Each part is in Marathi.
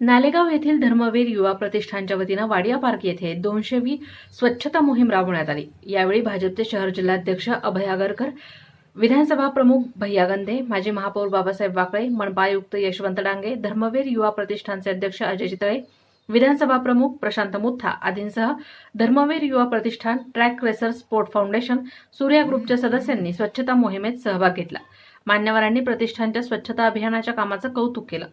नालेगाव येथील धर्मवीर युवा प्रतिष्ठानच्या वतीनं वाडिया पार्क येथे दोनशेवी स्वच्छता मोहीम राबवण्यात आली. यावेळी भाजपचे शहर जिल्हाध्यक्ष अभय आगरकर विधानसभा प्रमुख भैया गंधे माजी महापौर बाबासाहेब वाकळे मनपा आयुक्त यशवंत डांगे धर्मवीर युवा प्रतिष्ठानचे अध्यक्ष अजय चितळे विधानसभा प्रमुख प्रशांत मुथा आदींसह धर्मवीर युवा प्रतिष्ठान track racer sport foundation Surya ग्रुपच्या सदस्यांनी स्वच्छता मोहिमेत सहभाग घेतला. मान्यवरांनी प्रतिष्ठानच्या स्वच्छता अभियानाच्या कामाचं कौतुक केलं.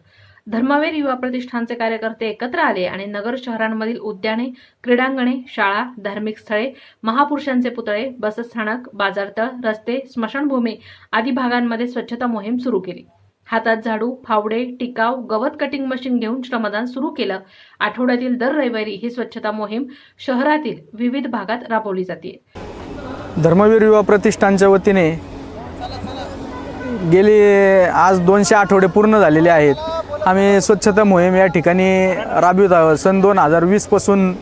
धर्मवीर युवा प्रतिष्ठानचे कार्यकर्ते एकत्र आले आणि नगर शहरांमधील उद्याने क्रीडांगणे शाळा धार्मिक स्थळे महापुरुषांचे पुतळे बसस्थानक बाजारतळ रस्ते स्मशानभूमी आदी भागांमध्ये स्वच्छता मोहीम सुरू केली. हातात झाडू फावडे टिकाव गवत कटिंग मशीन घेऊन श्रमदान सुरू केलं. आठवड्यातील दर रविवारी ही स्वच्छता मोहीम शहरातील विविध भागात राबवली जाते. धर्मवीर युवा प्रतिष्ठानच्या वतीने गेली आज दोनशे आठवडे पूर्ण झालेले आहेत. आम्ही स्वच्छता मोहीम या ठिकाणी राबवित आहोत. सन दोन हजार वीसपासून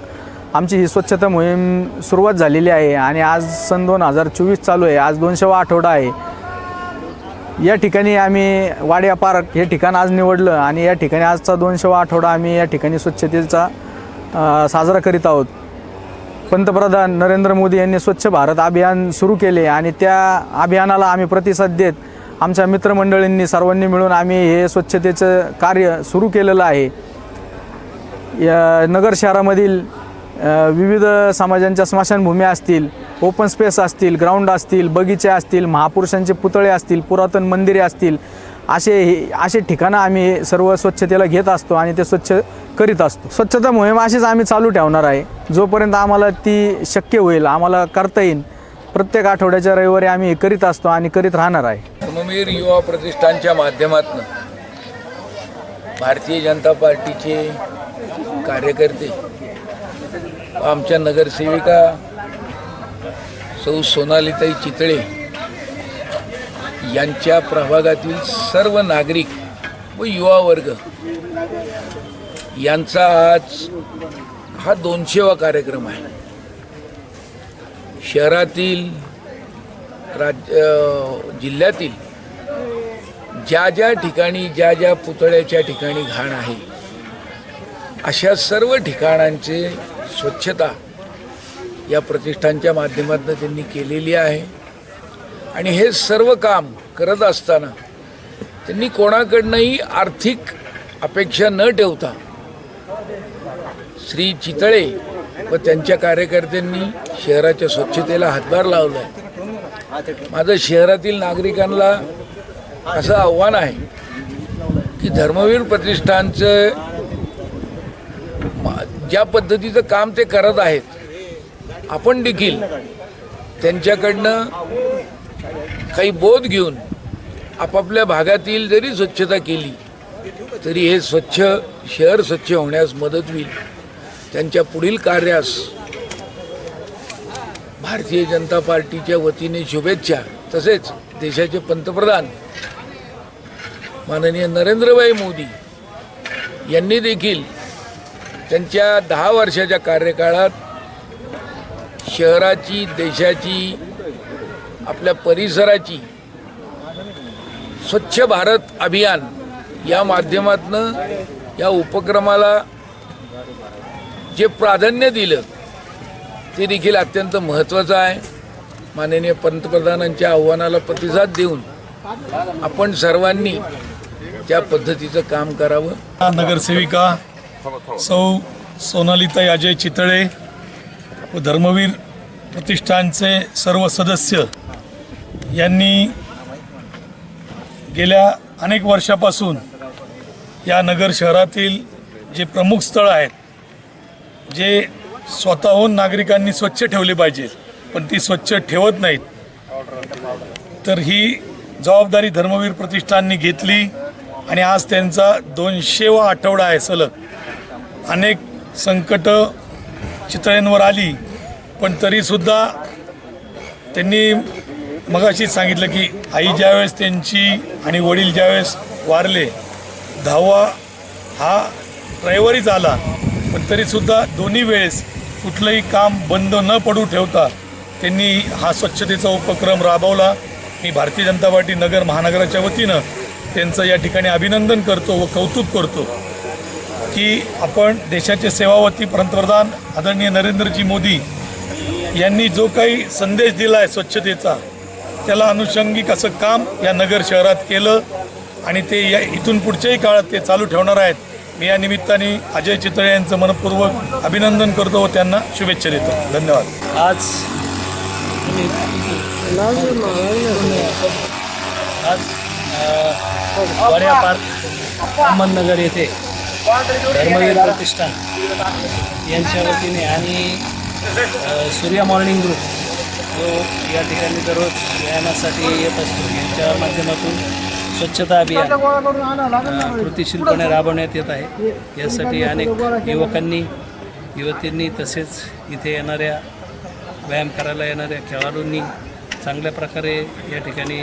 आमची ही स्वच्छता मोहीम सुरुवात झालेली आहे आणि आज सन दोन हजार चोवीस चालू आहे. आज दोनशेवा आठवडा आहे. या ठिकाणी आम्ही वाड्या पार्क हे ठिकाण आज निवडलं आणि या ठिकाणी आजचा दोनशेवा आठवडा आम्ही या ठिकाणी स्वच्छतेचा साजरा करीत आहोत. पंतप्रधान नरेंद्र मोदी यांनी स्वच्छ भारत अभियान सुरू केले आणि त्या अभियानाला आम्ही प्रतिसाद देत आमच्या मित्रमंडळींनी सर्वांनी मिळून आम्ही हे स्वच्छतेचं कार्य सुरू केलेलं आहे. या नगर शहरामधील विविध समाजांच्या स्मशानभूमी असतील ओपन स्पेस असतील ग्राउंड असतील बगीचे असतील महापुरुषांचे पुतळे असतील पुरातन मंदिरे असतील असे असे ठिकाणं आम्ही सर्व स्वच्छतेला घेत असतो आणि ते स्वच्छ करीत असतो. स्वच्छता मोहीम अशीच आम्ही चालू ठेवणार आहे. जोपर्यंत आम्हाला ती शक्य होईल आम्हाला करता येईल प्रत्येक आठवड्याच्या रविवारी आम्ही हे करीत असतो आणि करीत राहणार आहे. धर्मवीर युवा प्रतिष्ठानच्या माध्यमातून भारतीय जनता पार्टीचे कार्यकर्ते आमच्या नगरसेविका सौ सोनालिताई चितळे यांच्या प्रभागातील सर्व नागरिक व युवा वर्ग यांचा आज हा दोनशेवा कार्यक्रम आहे. शहरातील राज्य जिल्ह्यातील ज्या ज्या ठिकाणी ज्या ज्या पुतळ्याच्या ठिकाणी घाण आहे अशा सर्व ठिकाणांचे स्वच्छता या प्रतिष्ठानच्या माध्यमातून त्यांनी केलेली आहे. आणि हे सर्व काम करत असताना त्यांनी कोणाकडनंही आर्थिक अपेक्षा न ठेवता श्री चितळे व त्यांच्या कार्यकर्त्यांनी शहराच्या स्वच्छतेला हातभार लावला आहे माझं शहरातील नागरिकांना असं आव्हान आहे की धर्मवीर प्रतिष्ठानचं मा- ज्या पद्धतीचं काम ते करत आहेत आपण देखील त्यांच्याकडनं काही बोध घेऊन आपापल्या भागातील जरी स्वच्छता केली तरी हे स्वच्छ शहर स्वच्छ होण्यास मदत होईल. त्यांच्या पुढील कार्यास भारतीय जनता पार्टीच्या वतीने शुभेच्छा. तसेच देशाचे पंतप्रधान माननीय नरेंद्रभाई मोदी यांनी देखील त्यांच्या दहा वर्षाच्या कार्यकाळात शहराची देशाची आपल्या परिसराची स्वच्छ भारत अभियान या माध्यमातनं या उपक्रमाला जे प्राधान्य दिलं ते देखील अत्यंत महत्त्वाचं आहे. माननीय पंतप्रधानांच्या आव्हानाला प्रतिसाद देऊन आपण सर्वांनी त्या पद्धतीचं काम करावं. नगरसेविका सौ सोनालिता अजय चितळे व धर्मवीर प्रतिष्ठानचे सर्व सदस्य यांनी गेल्या अनेक वर्षापासून या नगर शहरातील जे प्रमुख स्थळं आहेत जे स्वतःहून नागरिकांनी स्वच्छ ठेवले पाहिजे पण ती स्वच्छ ठेवत नाहीत. तर ही जबाबदारी धर्मवीर प्रतिष्ठाननी घेतली आणि आज त्यांचा दोनशेवा आठवडा आहे सलग. अनेक संकट चितळ्यांवर आली पण तरीसुद्धा त्यांनी मगाशीच सांगितलं की आई ज्यावेळेस त्यांची आणि वडील ज्यावेळेस वारले धावा हा रविवारीच आला. पण तरीसुद्धा दोन्ही वेळेस कुठलंही काम बंद न पडू ठेवता त्यांनी हा स्वच्छतेचा उपक्रम राबवला. मी भारतीय जनता पार्टी नगर महानगराच्या वतीनं त्यांचं या ठिकाणी अभिनंदन करतो व कौतुक करतो की आपण देशाचे सेवावती पंतप्रधान आदरणीय नरेंद्रजी मोदी यांनी जो काही संदेश दिला आहे स्वच्छतेचा त्याला अनुषंगिक असं काम या नगर शहरात केलं आणि ते या इथून पुढच्याही काळात ते चालू ठेवणार आहेत. मी या निमित्ताने अजय चितळे यांचं मनपूर्वक अभिनंदन करतो व त्यांना शुभेच्छा देतो. धन्यवाद. आज आज अ, पार्क अहमदनगर येथे धर्मवीर प्रतिष्ठान यांच्या वतीने आणि सूर्या मॉर्निंग ग्रुप जो या ठिकाणी दररोज व्यायामासाठी येत असतो यांच्या माध्यमातून स्वच्छता अभियान कृतिशीलपणे कृतीशीलपणे राबवण्यात येत आहे. यासाठी अनेक युवकांनी युवतींनी तसेच इथे येणाऱ्या व्यायाम करायला येणाऱ्या खेळाडूंनी चांगल्या प्रकारे या ठिकाणी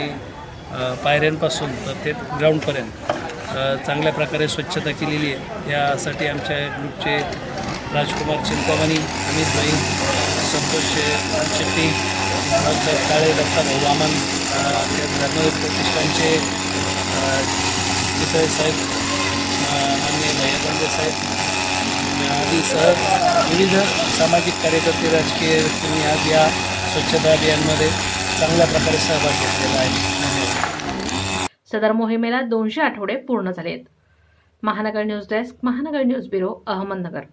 पायऱ्यांपासून तर ते ग्राउंडपर्यंत चांगल्या प्रकारे स्वच्छता केलेली आहे. यासाठी आमच्या ग्रुपचे राजकुमार चिंतामणी अमित भाई संतोष शेट्टी काळे दत्ता भाऊ वामन प्रतिष्ठानचे चितळे साहेब मान्य भैयाबंदे साहेब आदी सह विविध सामाजिक कार्यकर्ते राजकीय व्यक्तींनी आज या स्वच्छता अभियानमध्ये चांगल्या प्रकारे सहभाग घेतलेला आहे. सदर मोहिमेला दोनशे आठवडे पूर्ण झालेत. Mahanagar news desk Mahanagar news bureau Ahmednagar.